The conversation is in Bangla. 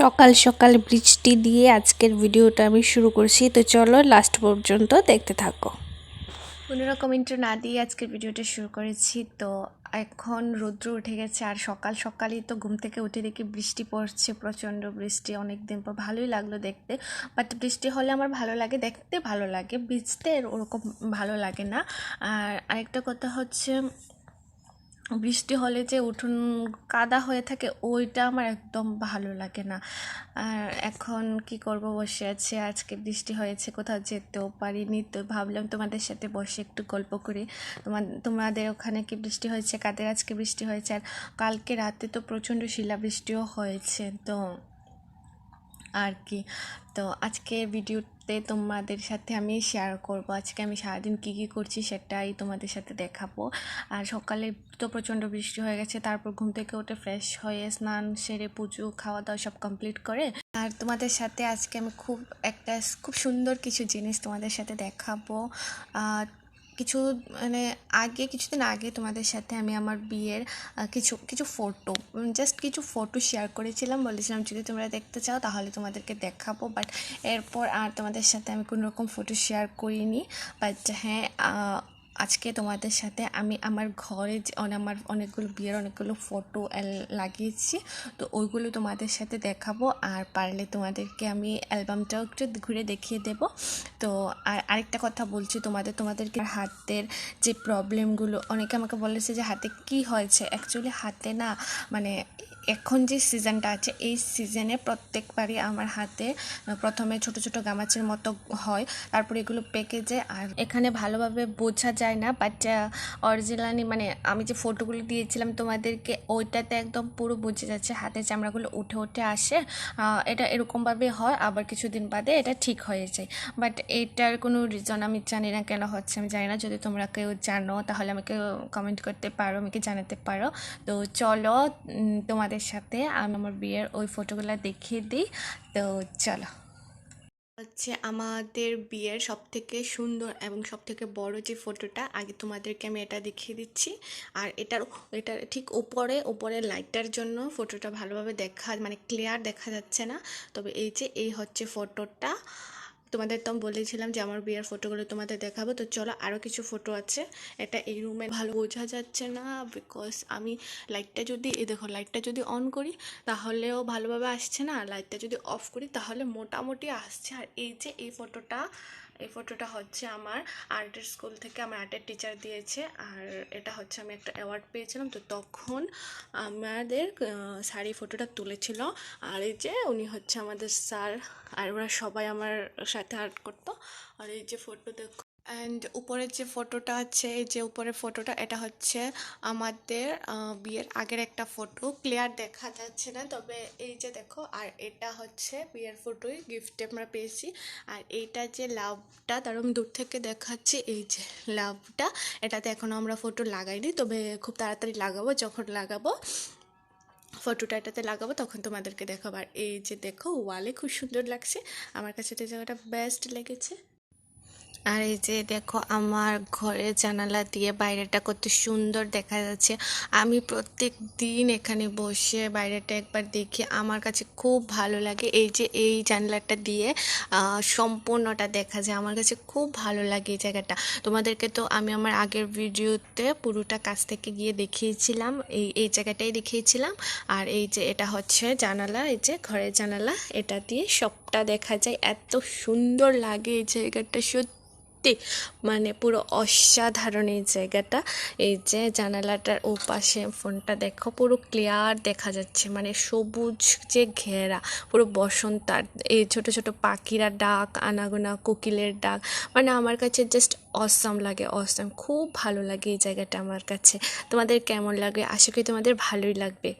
সকাল সকাল বৃষ্টি দিয়ে আজকের ভিডিওটা আমি শুরু করছি। তো চলো লাস্ট পর্যন্ত দেখতে থাকো। কোনো রকম ইন্টার না দিয়ে আজকের ভিডিওটা শুরু করেছি। তো এখন রৌদ্র উঠে গেছে আর সকাল সকালই তো ঘুম থেকে উঠে দেখি বৃষ্টি পড়ছে, প্রচণ্ড বৃষ্টি অনেক দিন পর ভালোই লাগল দেখতে। বাট বৃষ্টি হলে আমার ভালো লাগে, দেখতে ভালো লাগে, ভিজতে ওরকম ভালো লাগে না। আর আরেকটা কথা হচ্ছে বৃষ্টি হলে যে উঠোন কাদা হয়ে থাকে, ওইটা আমার একদম ভালো লাগে না। আর এখন কি করব বসে আছে, আজকে বৃষ্টি হয়েছে, কোথাও যেতেও পারিনি। তো ভাবলাম তোমাদের সাথে বসে একটু গল্প করি। তোমার তোমাদের ওখানে কি বৃষ্টি হয়েছে, কাদের আজকে বৃষ্টি হয়েছে? আর কালকে রাতে তো প্রচণ্ড শিলাবৃষ্টিও হয়েছে, তো আর কি তো আজকে ভিডিওতে তোমাদের সাথে আমি শেয়ার করব। আজকে আমি সারাদিন কী কী করছি সেটাই তোমাদের সাথে দেখাবো। আর সকালে তো প্রচণ্ড বৃষ্টি হয়ে গেছে, তারপর ঘুম থেকে উঠে ফ্রেশ হয়ে স্নান সেরে পুজো, খাওয়া দাওয়া সব কমপ্লিট করে। আর তোমাদের সাথে আজকে আমি খুব একটা, খুব সুন্দর কিছু জিনিস তোমাদের সাথে দেখাবো। কিছু মানে আগে, কিছুদিন আগে তোমাদের সাথে আমি আমার বিয়ের কিছু কিছু ফটো জাস্ট কিছু ফটো শেয়ার করেছিলাম। বলেছিলাম, যদি তোমরা দেখতে চাও, তাহলে তোমাদেরকে দেখাবো। বাট এরপর আর তোমাদের সাথে আমি কোনো রকম ফটো শেয়ার করিনি। বাট হ্যাঁ আজকে তোমাদের সাথে আমি আমার ঘরে আমার অনেকগুলো বিয়ের অনেকগুলো ফটো লাগিয়েছি। তো ওইগুলো তোমাদের সাথে দেখাবো। আর পারলে তোমাদেরকে আমি অ্যালবামটাও একটু ঘুরে দেখিয়ে দেব। তো আর আরেকটা কথা বলছি তোমাদের, তোমাদেরকে হাতের যে প্রবলেমগুলো অনেকে আমাকে বলেছে যে হাতে কি হয়েছে? অ্যাকচুয়ালি হাতে না মানে এখন যে সিজনটা আছে, এই সিজনে প্রত্যেকবারই আমার হাতে প্রথমে ছোট ছোট গামাচের মতো হয়, তারপরে এগুলো পেকে যায়, আর এখানে ভালোভাবে বোঝা যায় না বাট অরিজিনালি মানে আমি যে ফটোগুলো দিয়েছিলাম তোমাদেরকে, ওইটাতে একদম পুরো বুঝে যাচ্ছে হাতের চামড়াগুলো উঠে উঠে আসে এটা এরকমভাবে হয়, আবার কিছুদিন বাদে এটা ঠিক হয়ে যায় বাট এটার কোনো রিজন আমি জানি না কেন হচ্ছে, আমি জানি না, যদি তোমরা কেউ জানো, তাহলে আমাকে কমেন্ট করতে পারো, আমাকে জানাতে পারো, তো চলো তোমাদের তোমাদের সাথে আমি আমার বিয়ের ওই ফটোগুলো দেখিয়ে দিই। তো চলো। হচ্ছে আমাদের বিয়ের সব থেকে সুন্দর এবং সব থেকে বড় যে ফটোটা, আগে তোমাদেরকে আমি এটা দেখিয়ে দিচ্ছি। আর এটার এটার ঠিক ওপরে ওপরে লাইটটার জন্য ফটোটা ভালোভাবে দেখা মানে ক্লিয়ার দেখা যাচ্ছে না। তবে এই যে, এই হচ্ছে ফটোটা। তোমাদের তো বলেছিলাম যে আমার বিয়ের ফটোগুলো তোমাদের দেখাবো, তো চলো আরও কিছু ফটো আছে। এটা এই রুমে ভালো বোঝা যাচ্ছে না বিকজ আমি লাইটটা যদি, এই দেখো লাইটটা যদি অন করি, তাহলেও ভালোভাবে আসছে না। লাইটটা যদি অফ করি, তাহলে মোটামুটি আসছে। আর এই যে এই ফটোটা এই ফটোটা হচ্ছে আমার আর্টের স্কুল থেকে আমার আর্টের টিচার দিয়েছে। আর এটা হচ্ছে আমি একটা অ্যাওয়ার্ড পেয়েছিলাম, তো তখন আমাদের শাড়ি ফটোটা তুলেছিল। আর এই যে উনি হচ্ছে আমাদের স্যার আর ওরা সবাই আমার আর্ট করতো। আর এই যে ফটো দেখো অ্যান্ড উপরের যে ফটোটা আছে, এই যে উপরের ফটোটা এটা হচ্ছে আমাদের বিয়ের আগের একটা ফটো ক্লিয়ার দেখা যাচ্ছে না, তবে এই যে দেখো, আর এটা হচ্ছে বিয়ের ফটোই গিফট আমরা পেয়েছি। আর এইটা যে লাভটা, তার দূর থেকে দেখাচ্ছি, এই যে লাভটা, এটাতে এখনও আমরা ফটো লাগাইনি, তবে খুব তাড়াতাড়ি লাগাবো, যখন লাগাবো। ফটোটা এটাতে লাগাবো, তখন তোমাদেরকে দেখাবো। আর এই যে দেখো ওয়ালে খুব সুন্দর লাগছে। আমার কাছে তো জায়গাটা বেস্ট লেগেছে। আর এই যে দেখো, আমার ঘরের জানালা দিয়ে বাইরেটা কত সুন্দর দেখা যাচ্ছে। আমি প্রত্যেক দিন এখানে বসে বাইরেটা একবার দেখি, আমার কাছে খুব ভালো লাগে। এই যে এই জানলাটা দিয়ে সম্পূর্ণটা দেখা যায়। আমার কাছে খুব ভালো লাগে এই জায়গাটা। তোমাদেরকে তো আমি আমার আগের ভিডিওতে পুরোটা কাছ থেকে গিয়ে দেখিয়েছিলাম, এই এই জায়গাটাই দেখিয়েছিলাম। আর এই যে এটা হচ্ছে জানালা, এই যে ঘরের জানালা, এটা দিয়ে সবটা দেখা যায়। এত সুন্দর লাগে এই জায়গাটা, সত্যি। সত্যি মানে পুরো অসাধারণ এই জায়গাটা। এই যে জানালাটার ও পাশে ফোনটা দেখো, পুরো ক্লিয়ার দেখা যাচ্ছে মানে সবুজ যে ঘেরা, পুরো বসন্ত এই ছোট ছোট পাখিরা ডাক, আনাগোনা কোকিলের ডাক মানে আমার কাছে জাস্ট অসম লাগে অসম খুব ভালো লাগে এই জায়গাটা আমার কাছে। তোমাদের কেমন লাগে? আশা করি তোমাদের ভালোই লাগবে।